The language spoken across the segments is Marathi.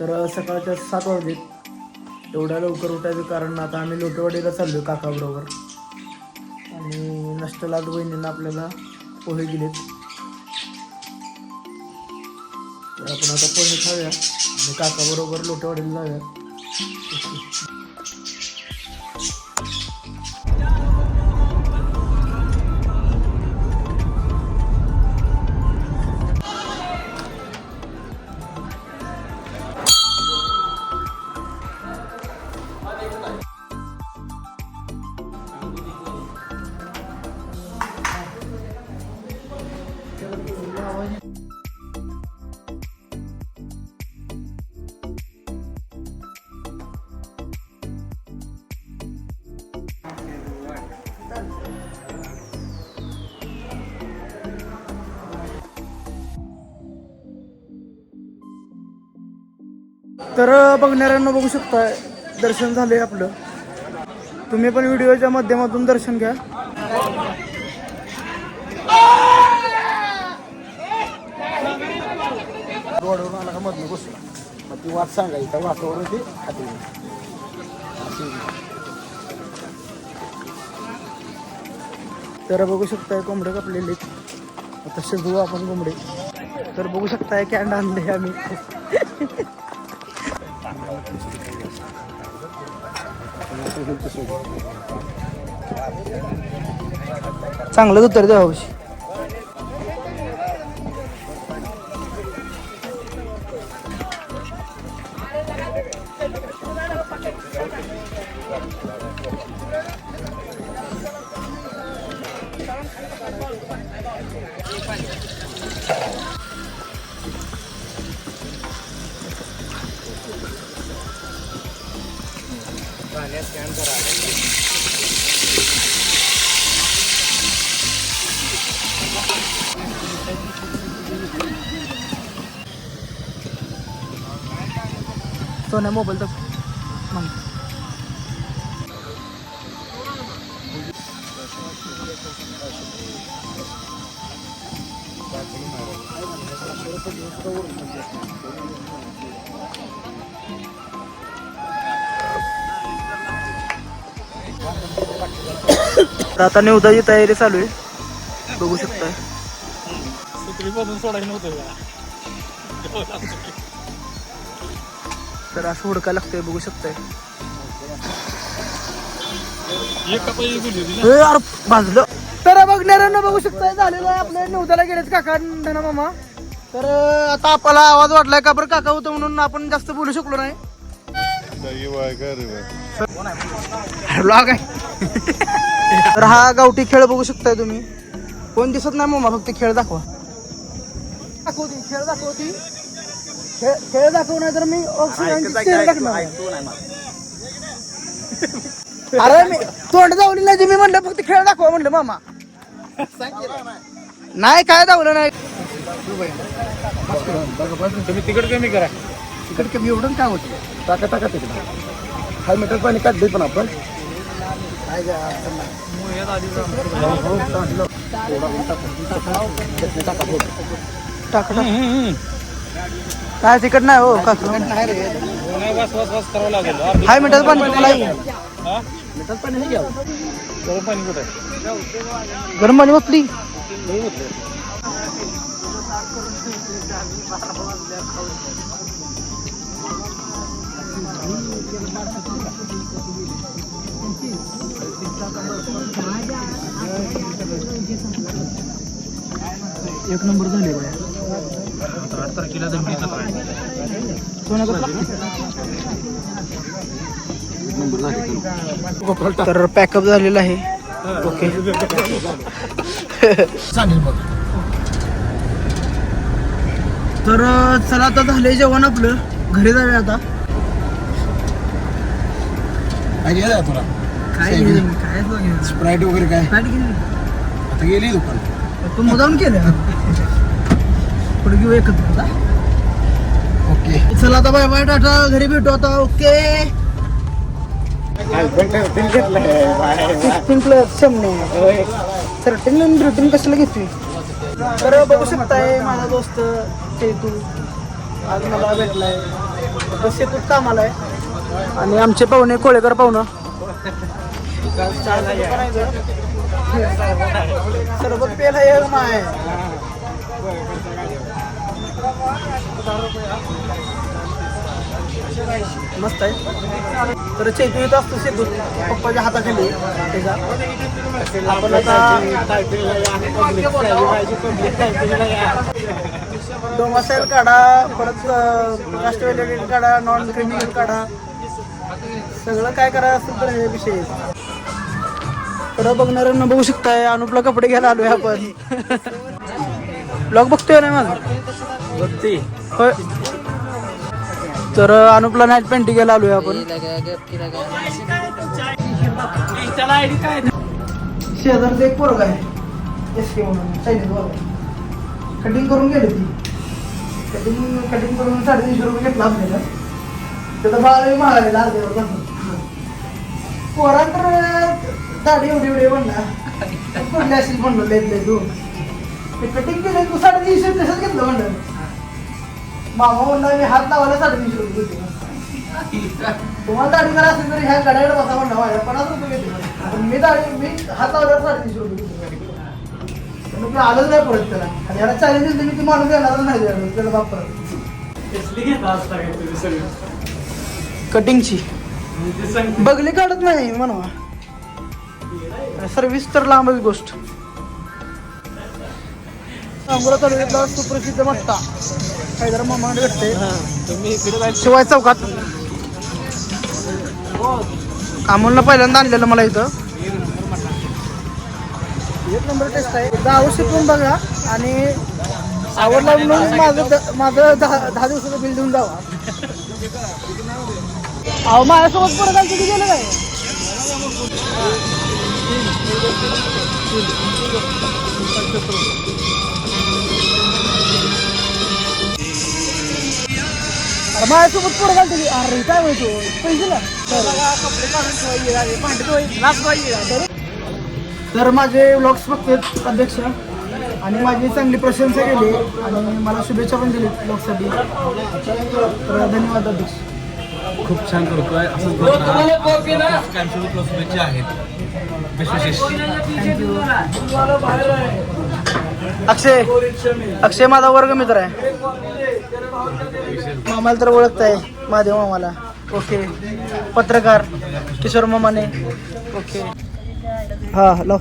तर सकाळच्या सात वाजलेत. एवढ्या लवकर उठायचं कारण आता आम्ही लोटेवाडीला चाललो काकाबरोबर. आणि नष्टलाट बहिणींना आपल्याला पोहे दिलेत. तर आपण आता पोहे खाऊया आणि काकाबरोबर लोटेवाडीला जाऊया. तर बघणाऱ्यांना बघू शकता. दर्शन झालंय आपलं. तुम्ही पण व्हिडिओच्या माध्यमातून दर्शन घ्या. रोडवरून आला का मधनं बसला मग ती वाट सांगायची वाटावर ती खाते तर बघू शकताय कोंबडे कापलेले आता शिजवू आपण कोंबडे. तर बघू शकताय कॅन्ड आणले आम्ही. चांगलं उत्तर द्या हौशी सोन्या मोबाईल तर मग तर आता निवदाची तयारी चालू आहे. बघू शकताय. तर असं हुडका लागतंय बघू शकताय. यार भाजलं. तर बघणाऱ्यांना बघू शकताय झालेलं आहे आपल्या नवदाला गेलेच काका धना मामा तर आता आपला आवाज वाटलाय का बरं? काका होतं म्हणून आपण जास्त बोलू शकलो नाही. Vlog आहे. तर हा गावठी खेळ बघू शकताय तुम्ही. कोण दिसत नाही मामा फक्त खेळ दाखवा. दाखवती खेळ दाखवती. खेळ खेळ दाखव नाही तर मी टाकणार अरे मी तोंड दावली नाही मी म्हणलं फक्त खेळ दाखवा म्हणलं मामा. नाही काय दावलं नाही. तुम्ही तिकड कमी करा. तिकडे कमी एवढं काय होतं? टाका टाका तिकडे. हाय मीटर पाणी काढले पण आपण. टाक काय तिकट नाही हो कसं काय रे हाय मिठाचं पाणी तुला पाणी नाही घ्यावं गरम पाणी कुठे आहे? गरम पाणी ओतली एक नंबर झाले आठ तारखेला जमिनीचं काय तर पॅकअप झालेलं आहे. ओके चालेल मग. तर चला आता झालंय जेवण आपलं. घरी जाऊया आता. काय घ्यायला तुला? काय. घेऊन- काय स्प्राईट वगैरे काय? काय घेऊन? आता गेली दुकान. तू मुदाम केलं. पुढे घेऊ एकत्र आता. ओके. चला आता बाय बाय टाटा. घरी भेटू आता. ओके. फिफ्टीन प्लस शंभर. तर टेन रिटर्न कशाला घेतली? तर बघू शकताय माझा दोस्त चेतू आज मला भेटलाय. आता शेतूत कामाला आहे. आणि आमचे पाहुणे कोळेकर पाहुणं. सरबत पेला ये माय मस्त आहे. तर चेतू येत असतो सेतू पप्पाच्या हाताखाली. त्याच्या आपण आता डोमासाईल काढा परत राष्ट्रवादी काढा नॉन क्रिमिनल काढा. सगळं काय करायचं असेल तर हे विषय. तर बघणाऱ्यांना बघू शकताय. अनुपला कपडे घ्यायला आलोय आपण. ब्लॉग बघतोय ना माझा? बघते. होय. तर अनुपला नाईट पेंटिंग घ्यायला आलोय आपण. शेजारचं एक पोरग आहे. एस के म्हणून कटिंग करून गेली ती. कटिंग कटिंग करून साडेतीनशे रुपये घेतला आपल्याला. त्याचा बाळ महागायला अर्धे पोरा तर दाढी एवढी एवढी म्हणला. पडली असेल म्हणलं लय तू ते कटिंग केलं तू साडेतीनशे तसंच घेतलं म्हणलं. मामा म्हणला मी हात लावायला साडेतीनशे रुपये घेतले तुम्हाला दाढी करा असेल तर ह्या गड्याकडे बसा म्हणलं माझ्या पन्नास रुपये घेतले. पण मी दाढी मी हात लावल्यावर साडेतीनशे रुपये घेतले पण मी आलंच नाही परत त्याला. आणि याला चाळीस दिली मी ती माणूस येणारच नाही द्यायला त्याला बाप कटिंगची बगली काढत नाही म्हणवा. सर्विस तर लांबच गोष्ट. सांगोला तालुक्यातला सुप्रसिद्ध मट्टा हैदरा मामा भेटते शिवाय चौकात. अमोलनं पहिल्यांदा आणलेलं मला इथं. एक नंबर टेस्ट आहे. एकदा अवश्य करून बघा आणि आवडला म्हणून माझं माझं दहा दहा दिवसाचं बिल देऊन जावा. अहो माझ्यासोबत परत आलं किती गेलं काय? अरे माझ्यासोबत पुढे घालते की अरे काय माहिती पैसे ना तर माझे व्लॉग्स बघतात अध्यक्ष. आणि माझी चांगली प्रशंसा केली. आणि मला शुभेच्छा पण दिली ब्लॉगसाठी तर धन्यवाद अध्यक्ष. खूप छान करतोय. असंच कायमस्वरूपी तुला शुभेच्छा आहेत. विशेष अक्षय अक्षय माझा वर्ग मित्र आहे. मामाला तर ओळखताय. महादेव मामाला. ओके. पत्रकार किशोर मामाने. ओके. हा हॅलो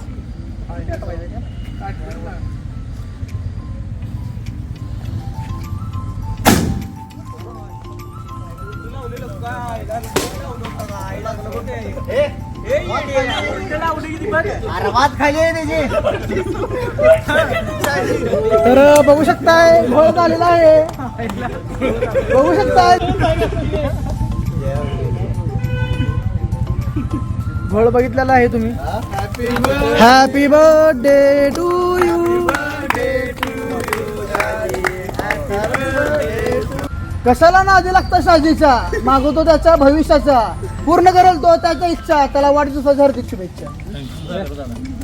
तर बघू शकताय घोळ झालेला आहे. बघू शकताय. घोळ बघितलेला आहे तुम्ही. हॅपी बर्थडे टू यू कशाला नादी लागता शाजीचा मागवतो त्याच्या भविष्याचा पूर्ण करेल तो त्याचा इच्छा. त्याला वाढदिवसाच्या हार्दिक शुभेच्छा.